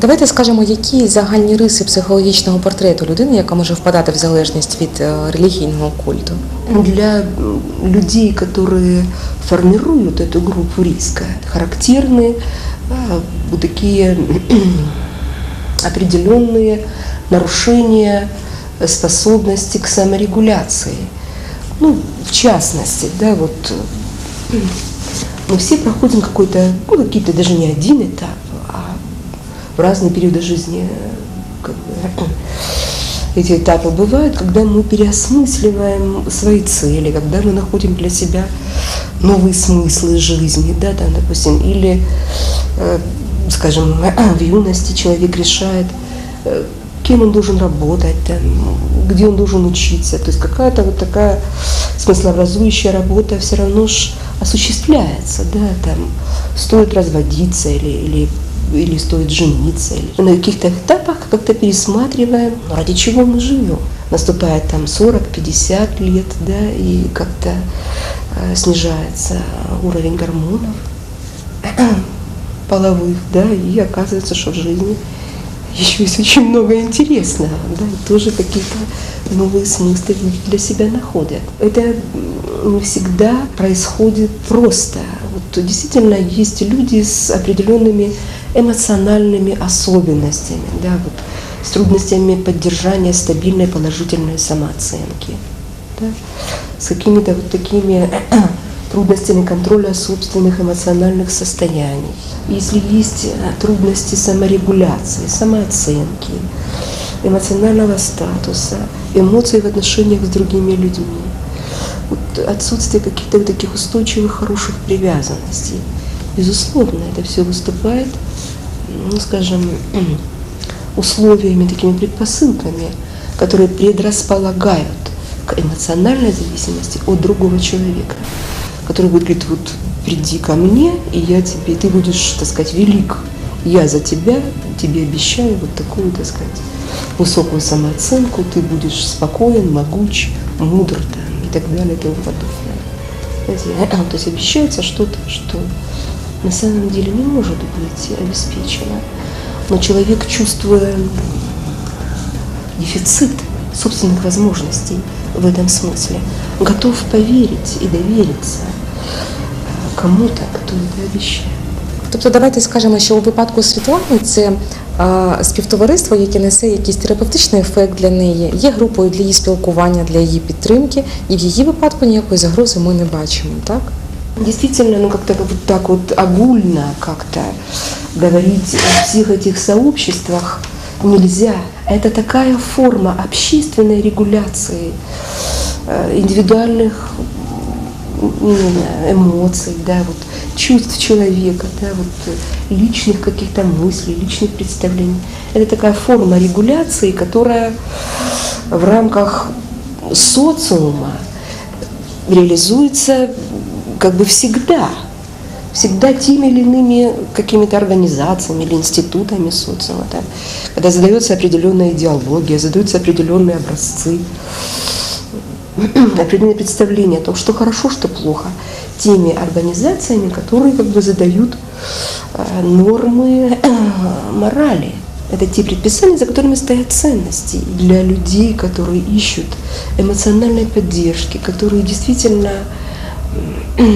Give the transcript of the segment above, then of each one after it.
Давайте скажемо, які загальні риси психологічного портрету людини, яка може впадати в залежність від е, релігійного культу. Для м, людей, которые формируют эту группу риска, характерны а, вот такие определенные нарушения способности к саморегуляции. Ну, в частности, да, вот э, мы все проходим какой-то, ну, какие-то даже не один этап, а в разные периоды жизни э, как бы, эти этапы бывают, когда мы переосмысливаем свои цели, когда мы находим для себя новые смыслы жизни, да, там, допустим, или, э, скажем, в юности человек решает, э, кем он должен работать, там, где он должен учиться. То есть какая-то вот такая смыслообразующая работа все равно ж осуществляется, да, там стоит разводиться или, или, или стоит жениться. Или на каких-то этапах как-то пересматриваем, ради чего мы живем. Наступает там 40-50 лет, да, и как-то э, снижается уровень гормонов половых, да, и оказывается, что в жизни еще есть очень много интересного, да, и тоже какие-то новые смыслы для себя находят. Это не всегда происходит просто. Вот действительно есть люди с определенными эмоциональными особенностями, да, вот, с трудностями поддержания стабильной положительной самооценки, да, с какими-то вот такими трудностями контроля собственных эмоциональных состояний. Если есть э, трудности саморегуляции, самооценки, эмоционального статуса, эмоций в отношениях с другими людьми, вот отсутствие каких-то вот таких устойчивых, хороших привязанностей, безусловно, это все выступает, ну, скажем, условиями, такими предпосылками, которые предрасполагают к эмоциональной зависимости от другого человека, который будет говорить, вот приди ко мне, и я тебе, ты будешь, так сказать, велик. Я за тебя, тебе обещаю вот такую, так сказать, высокую самооценку, ты будешь спокоен, могуч, мудр там, и так далее и тому подобное. Знаете, то есть обещается что-то, что на самом деле не может быть обеспечено. Но человек, чувствуя дефицит собственных возможностей в этом смысле, готов поверить и довериться э, кому-то, кто это обещает. Тобто, давайте скажемо, що у випадку Світлани це е, співтовариство, яке несе якийсь терапевтичний ефект для неї, є групою для її спілкування, для її підтримки, і в її випадку ніякої загрози ми не бачимо, так? Действительно, ну как-то вот так вот огульно как-то говорить о всех этих сообществах нельзя. Это такая форма общественной регуляции э, индивидуальных м, эмоций, да, вот, чувств человека, да, вот, э, личных каких-то мыслей, личных представлений. Это такая форма регуляции, которая в рамках социума реализуется как бы всегда, всегда теми или иными какими-то организациями или институтами социума, да, когда задается определенная идеология, задаются определенные образцы, определенные представления о том, что хорошо, что плохо, теми организациями, которые как бы задают э, нормы э, морали. Это те предписания, за которыми стоят ценности для людей, которые ищут эмоциональной поддержки, которые действительно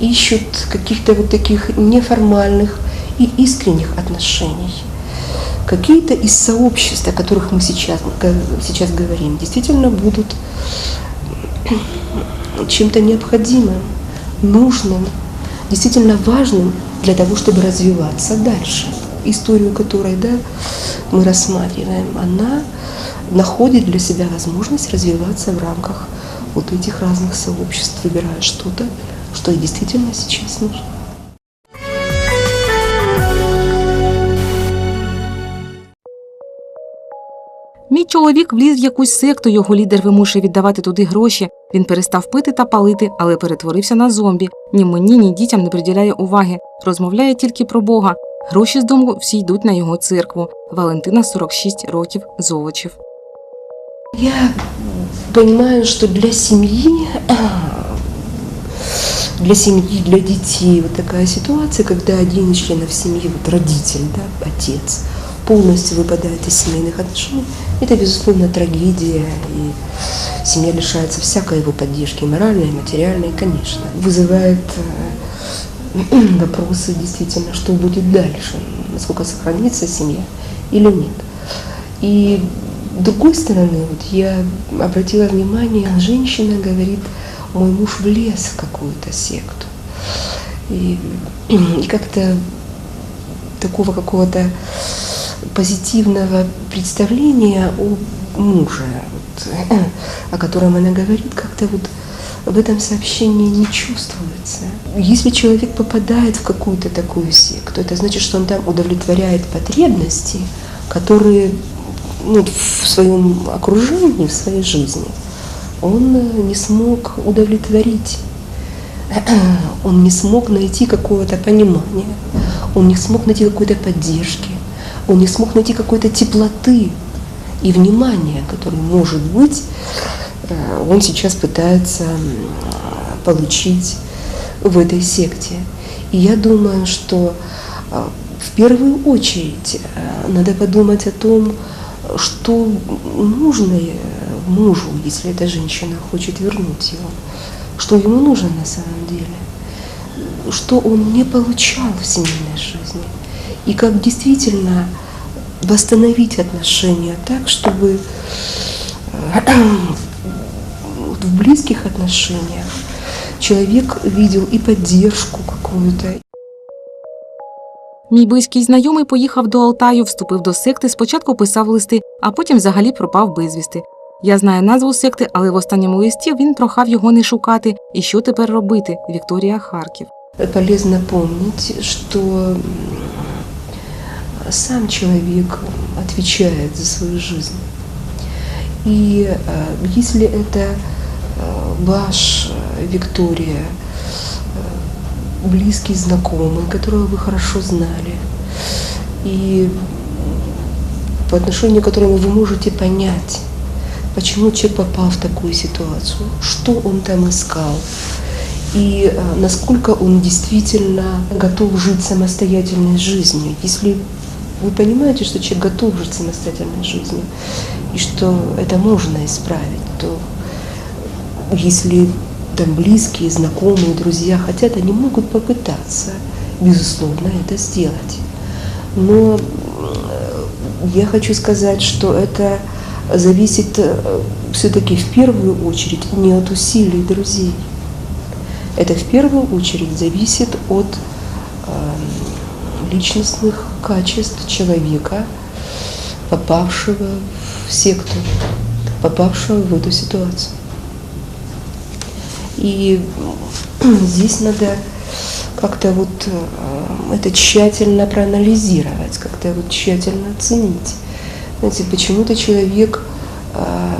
ищут каких-то вот таких неформальных и искренних отношений. Какие-то из сообществ, о которых мы сейчас, сейчас говорим, действительно будут чем-то необходимым, нужным, действительно важным для того, чтобы развиваться дальше. Историю которой да, мы рассматриваем, она находит для себя возможность развиваться в рамках вот этих разных сообществ, выбирая что-то, что ей действительно сейчас нужно. Мій чоловік вліз в якусь секту, його лідер вимушує віддавати туди гроші. Він перестав пити та палити, але перетворився на зомбі. Ні мені, ні дітям не приділяє уваги. Розмовляє тільки про Бога. Гроші з дому всі йдуть на його церкву. Валентина 46 років Золочів. Я понимаю, что для семьи для семьи, для детей вот такая ситуация, когда один из членов семьи, вот родитель, да, отец, полностью выпадает из семейных отношений, это, безусловно, трагедия, и семья лишается всякой его поддержки, моральной, материальной, конечно. Вызывает э, вопросы действительно, что будет дальше, насколько сохранится семья или нет. И с другой стороны, вот я обратила внимание, женщина говорит, мой муж влез в какую-то секту. И, и как-то такого какого-то позитивного представления о муже, вот, о котором она говорит, как-то вот в этом сообщении не чувствуется. Если человек попадает в какую-то такую секту, это значит, что он там удовлетворяет потребности, которые ну, в своем окружении, в своей жизни он э, не смог удовлетворить. Он не смог найти какого-то понимания, он не смог найти какой-то поддержки, он не смог найти какой-то теплоты и внимания, который, может быть, э, он сейчас пытается получить в этой секте. И я думаю, что э, в первую очередь надо подумать о том, что нужно мужу, если эта женщина хочет вернуть его, что ему нужно на самом деле, что он не получал в семейной жизни, и как действительно восстановить отношения так, чтобы э, в близких отношениях человек видел и поддержку какую-то, Мій близький знайомий поїхав до Алтаю, вступив до секти, спочатку писав листи, а потім взагалі пропав безвісти. Я знаю назву секти, але в останньому листі він прохав його не шукати. І що тепер робити? Вікторія Харків. полезно помнить, что м, сам человек отвечает за свою жизнь. И э, если это э, ваш, э, Виктория, э, Близкий знакомый, которого вы хорошо знали, и по отношению к которому вы можете понять, почему человек попал в такую ситуацию, что он там искал, и э, насколько он действительно готов жить самостоятельной жизнью. Если вы понимаете, что человек готов жить самостоятельной жизнью, и что это можно исправить, то если там близкие, знакомые, друзья хотят, они могут попытаться, безусловно, это сделать. Но э, я хочу сказать, что это зависит все-таки в первую очередь не от усилий друзей. Это в первую очередь зависит от э, личностных качеств человека, попавшего в секту, попавшего в эту ситуацию. И здесь надо как-то вот э, это тщательно проанализировать, как-то вот тщательно оценить. Знаете, почему-то человек э,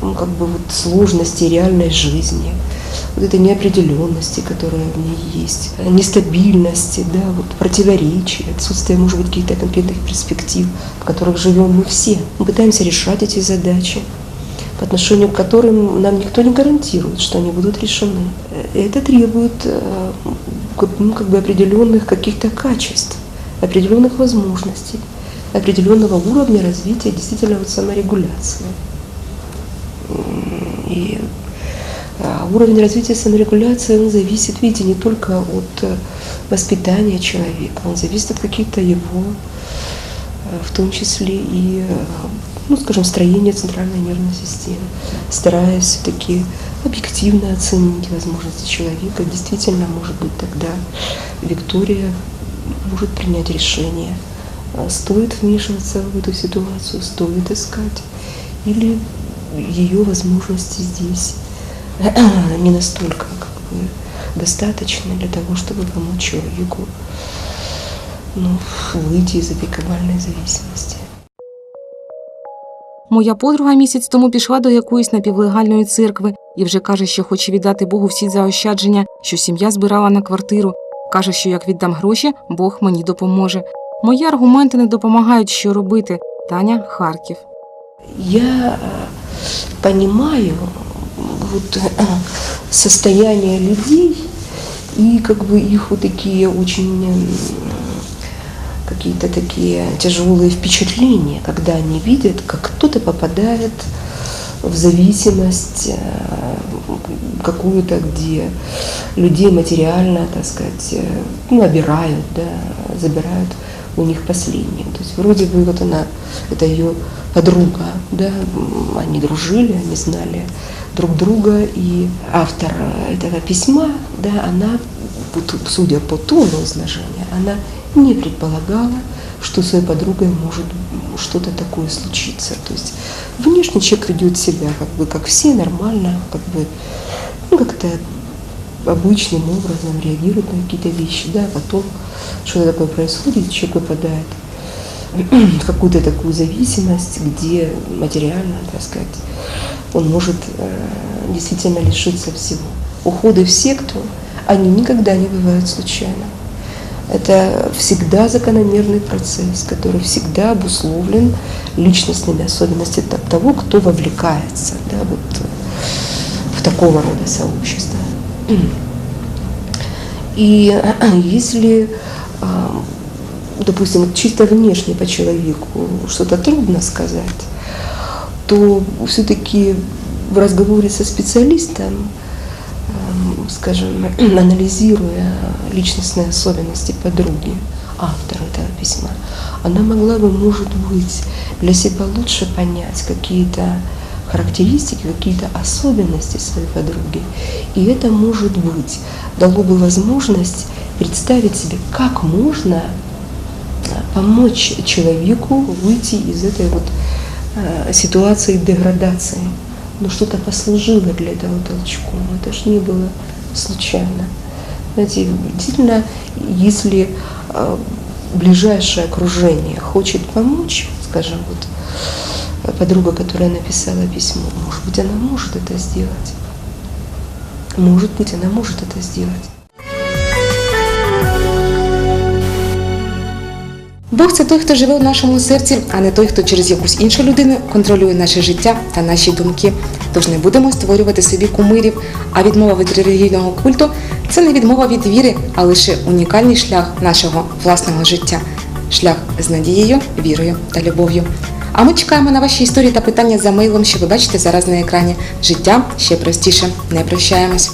ну, как бы вот сложности реальной жизни, вот этой неопределенности, которая в ней есть, э, нестабильности, да, вот противоречия, отсутствие, может быть, каких-то конкретных перспектив, в которых живем мы все. Мы пытаемся решать эти задачи, по отношению к которым нам никто не гарантирует, что они будут решены. Э, Это требует э, ну, как бы определенных каких-то качеств, определенных возможностей, определенного уровня развития действительно вот саморегуляции. И а, уровень развития саморегуляции, он зависит, видите, не только от э, воспитания человека, он зависит от каких-то его, в том числе и, ну, скажем, строения центральной нервной системы, стараясь все-таки объективно оценить возможности человека, действительно, может быть, тогда Виктория может принять решение, а стоит вмешиваться в эту ситуацию, стоит искать, или ее возможности здесь не настолько как бы, достаточны для того, чтобы помочь человеку ну, выйти из этой кабальной зависимости. Моя подруга місяць тому пішла до якоїсь напівлегальної церкви і вже каже, що хоче віддати Богу всі заощадження, що сім'я збирала на квартиру. Каже, що як віддам гроші, Бог мені допоможе. Мої аргументи не допомагають, що робити. Таня Харків. Я э, понимаю вот э, состояние людей и как бы их вот такие очень м, какие-то такие тяжелые впечатления, когда они видят, как кто-то попадает в зависимость э, какую-то, где людей материально, так сказать, э, ну, обирают, да, забирают у них последнее. То есть вроде бы вот она, это ее подруга, да, они дружили, они знали друг друга, и автор этого письма, да, она, судя по тону изложения, она не предполагала, что с своей подругой может что-то такое случиться. То есть внешне человек ведет себя как бы как все, нормально, как бы ну, как-то обычным образом реагирует на какие-то вещи, да, потом что-то такое происходит, человек выпадает в какую-то такую зависимость, где материально, так сказать, он может э, действительно лишиться всего. Уходы в секту, они никогда не бывают случайно. Это всегда закономерный процесс, который всегда обусловлен личностными особенностями того, кто вовлекается да, вот, в такого рода сообщество. И если, а, допустим, чисто внешне по человеку что-то трудно сказать, то все-таки в разговоре со специалистом, эм, скажем, анализируя личностные особенности подруги, автора этого письма, она могла бы, может быть, для себя лучше понять какие-то характеристики, какие-то особенности своей подруги. И это, может быть, дало бы возможность представить себе, как можно а, помочь человеку выйти из этой вот э, ситуации деградации. Но что-то послужило для этого толчком. Это же не было случайно. Знаете, действительно, если э, ближайшее окружение хочет помочь, скажем, вот подруга, которая написала письмо, может быть, она может это сделать. Может быть, она может это сделать. Бог це той, хто живе в нашому серці, а не той, хто через якусь іншу людину контролює наше життя та наші думки. Тож не будемо створювати собі кумирів. А відмова від релігійного культу це не відмова від віри, а лише унікальний шлях нашого власного життя шлях з надією, вірою та любов'ю. А ми чекаємо на ваші історії та питання за мейлом, що ви бачите зараз на екрані. Життя ще простіше. Не прощаємось.